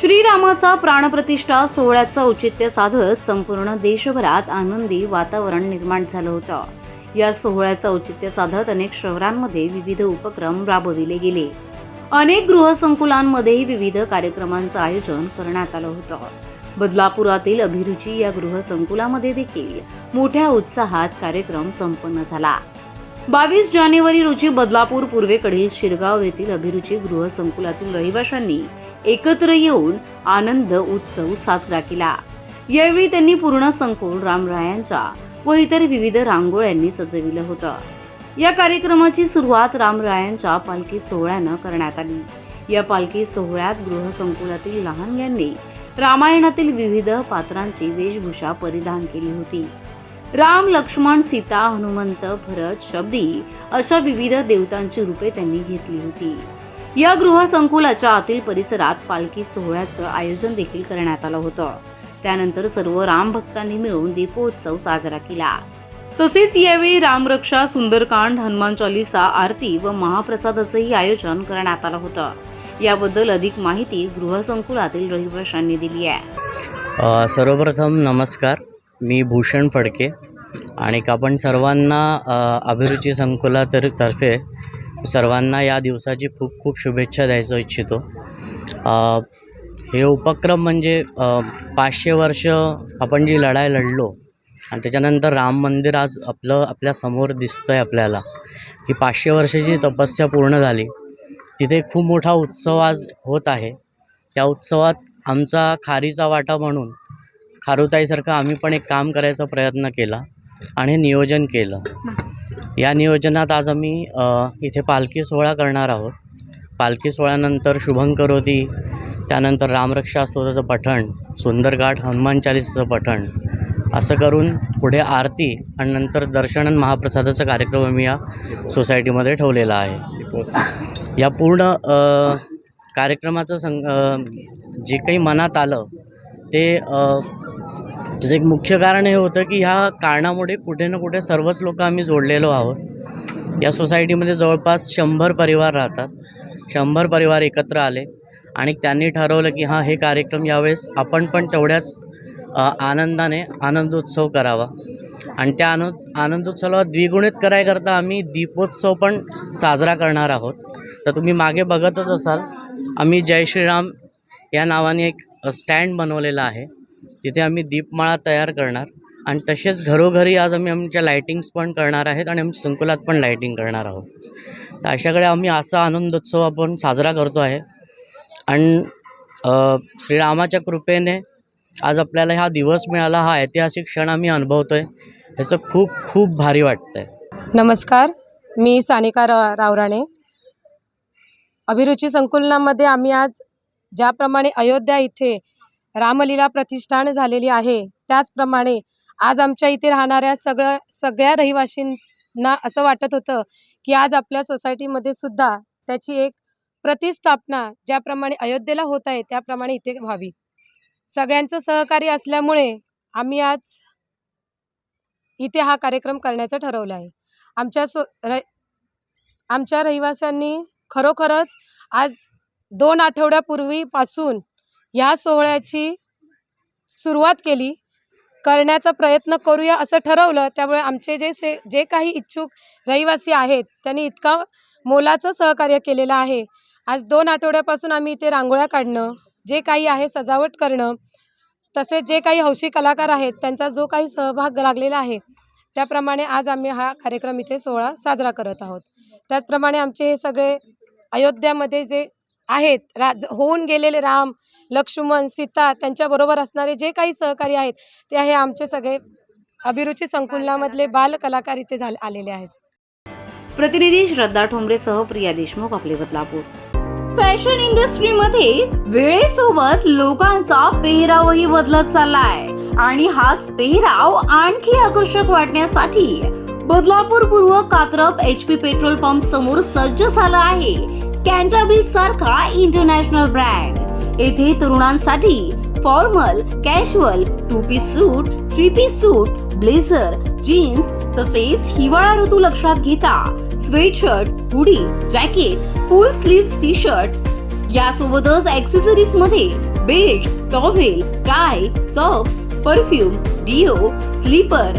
श्रीरामाचा प्राणप्रतिष्ठा सोहळ्याचं औचित्य साधत संपूर्ण देशभरात आनंदी वातावरण निर्माण झालं होतं. या सोहळ्याचं औचित्य साधत अनेक शहरांमध्ये विविध उपक्रम राबविले गेले. अनेक गृहसंकुलांमध्येही विविध कार्यक्रमांचं आयोजन करण्यात आलं होतं. बदलापुरातील अभिरुची या गृहसंकुलामध्ये देखील मोठ्या उत्साहात कार्यक्रम संपन्न झाला. बावीस जानेवारी रोजी बदलापूर पूर्वेकडील शिरगाव येथील अभिरुची गृहसंकुलातील रहिवाशांनी एकत्र येऊन आनंद उत्सव साजरा केला. यावेळी त्यांनी पूर्ण संकुल रामरायांच्या व इतर विविध रांगोळ्यांनी सजविलं होतं. या कार्यक्रमाची सुरुवात रामरायांच्या पालखी सोहळ्यानं करण्यात आली. या पालखी सोहळ्यात गृहसंकुलातील लहान यांनी रामायणातील विविध पात्रांची वेशभूषा परिधान केली होती. राम लक्ष्मण सीता हनुमंत भरत शबरी अशा विविध देवतांची रूपे त्यांनी घेतली होती. या गृहसंकुलाच्या आतील परिसरात पालखी सोहळ्याचं आयोजन देखील करण्यात आलं होतं. त्यानंतर सर्व रामभक्तांनी मिळून दीपोत्सव साजरा केला. तसेच यावेळी रामरक्षा सुंदरकांड हनुमान चालिसा आरती व महाप्रसादाचंही आयोजन करण्यात आलं होतं. याबद्दल अधिक माहिती गृहसंकुलातील रहिवाशांनी दिली आहे. सर्वप्रथम नमस्कार. मी भूषण फडके. आणि आपण सर्वांना अभिरुची संकुलातर तर्फे सर्वांना या दिवसाची खूप खूप शुभेच्छा द्यायचं इच्छितो. हे उपक्रम म्हणजे पाचशे वर्ष आपण जी लढाई लढलो आणि त्याच्यानंतर राम मंदिर आज आपलं आपल्यासमोर दिसतं आहे आपल्याला. ही पाचशे वर्षाची तपस्या पूर्ण झाली. तिथे खूप मोठा उत्सव आज होत आहे. त्या उत्सवात आमचा खारीचा वाटा म्हणून खारुताईसारखं आम्ही पण एक काम करायचा प्रयत्न केला. आणि नियोजन केलं. या नियोजनात आज आम्ही इथे पालखी सोहळा करणार आहोत. पालखी सोहळ्यानंतर शुभंकरोती त्यानंतर रामरक्षा स्तोत्राचं पठण सुंदरघाट हनुमान चालीसाचं पठण असं करून पुढे आरती आणि नंतर दर्शन आणि महाप्रसादाचा कार्यक्रम आम्ही या सोसायटीमध्ये ठेवलेला आहे. या पूर्ण कार्यक्रमाचं संग अ, जे काही मनात आलं ते त्याचं एक मुख्य कारण हे होतं की ह्या कारणामुळे कुठे ना कुठे सर्वच लोक आम्ही जोडलेलो आहोत. या सोसायटीमध्ये जवळपास शंभर परिवार राहतात. शंभर परिवार एकत्र आले आणि त्यांनी ठरवलं की हां हे कार्यक्रम यावेळेस आपण पण तेवढ्याच आनंदाने आनंदोत्सव करावा. आणि त्या आनंद आनंदोत्सवाला द्विगुणित करायकरता आम्ही दीपोत्सव पण साजरा करणार आहोत. तर तुम्ही मागे बघतच असाल आम्ही जय श्रीराम या नावाने एक स्टँड बनवलेला आहे. तिथे आम्ही दीपमाळा तयार करणार. आणि तसेच घरोघरी आज आम्ही आमच्या लायटिंग्स पण करणार आहेत आणि आमच्या संकुलात पण लायटिंग करणार आहोत. तर अशाकडे आम्ही असा आनंदोत्सव आपण साजरा करतो आहे. आणि श्रीरामाच्या कृपेने आज आपल्याला हा दिवस मिळाला हा ऐतिहासिक क्षण आम्ही अनुभवतो आहे ह्याचं खूप खूप भारी वाटतं आहे नमस्कार मी सानिका रा रावराणे. अभिरुची संकुलनामध्ये आम्ही आज ज्याप्रमाणे अयोध्या इथे रामलीला प्रतिष्ठान झालेली आहे. त्याचप्रमाणे आज आमच्या इथे राहणाऱ्या सगळ्या सगळ्या रहिवाशींना असं वाटत होतं की आज आपल्या सोसायटीमध्ये सुद्धा त्याची एक प्रतिस्थापना ज्याप्रमाणे अयोध्येला होत आहे त्याप्रमाणे इथे व्हावी. सगळ्यांचं सहकार्य असल्यामुळे आम्ही आज इथे हा कार्यक्रम करण्याचं ठरवलं आहे. आमच्या सो र आमच्या रहिवाशांनी खरोखरच आज दोन आठवड्यापूर्वीपासून ह्या सोहळ्याची सुरुवात केली. करण्याचा प्रयत्न करूया असं ठरवलं. त्यामुळे आमचे जे से जे काही इच्छुक रहिवासी आहेत त्यांनी इतका मोलाचं सहकार्य केलेलं आहे. आज दोन आठवड्यापासून आम्ही इथे रांगोळ्या काढणं जे काही आहे सजावट करणं तसेच जे काही हौशी कलाकार आहेत त्यांचा जो काही सहभाग लागलेला आहे त्याप्रमाणे आज आम्ही हा कार्यक्रम इथे सोहळा साजरा करत आहोत. त्याचप्रमाणे आमचे हे सगळे अयोध्यामध्ये जे आहेत. राज होऊन गेलेले राम लक्ष्मण सीता त्यांच्याबरोबर असणारे जे काही सहकारी आहेत ते आहे आमचे सगळे अभिरुची संकुलनामधले बाल कलाकार इथे झाले आलेले आहेत. प्रतिनिधी श्रद्धा ठोंबरेसह प्रिया देशमुख आपले बदलापूर. फॅशन इंडस्ट्रीमध्ये वेळेसोबत लोकांचा पेहरावही बदलत चाललाय आणि हाच पेहराव आणखी आकर्षक वाटण्यासाठी बदलापूर पूर्व Katrap H P petrol pump समोर सज्ज झाला आहे. कॅन्टाबिल सारखा इंटरनॅशनल ब्रँड. येथे तरुणांसाठी formal casual two piece suit three piece suit blazer jeans तसेच हिवाळा ऋतू लक्षात घेता. Sweatshirt hoodie jacket full sleeve T shirt यासोबतच ऍक्सेसरीजमध्ये belt towel tie socks perfume deo slipper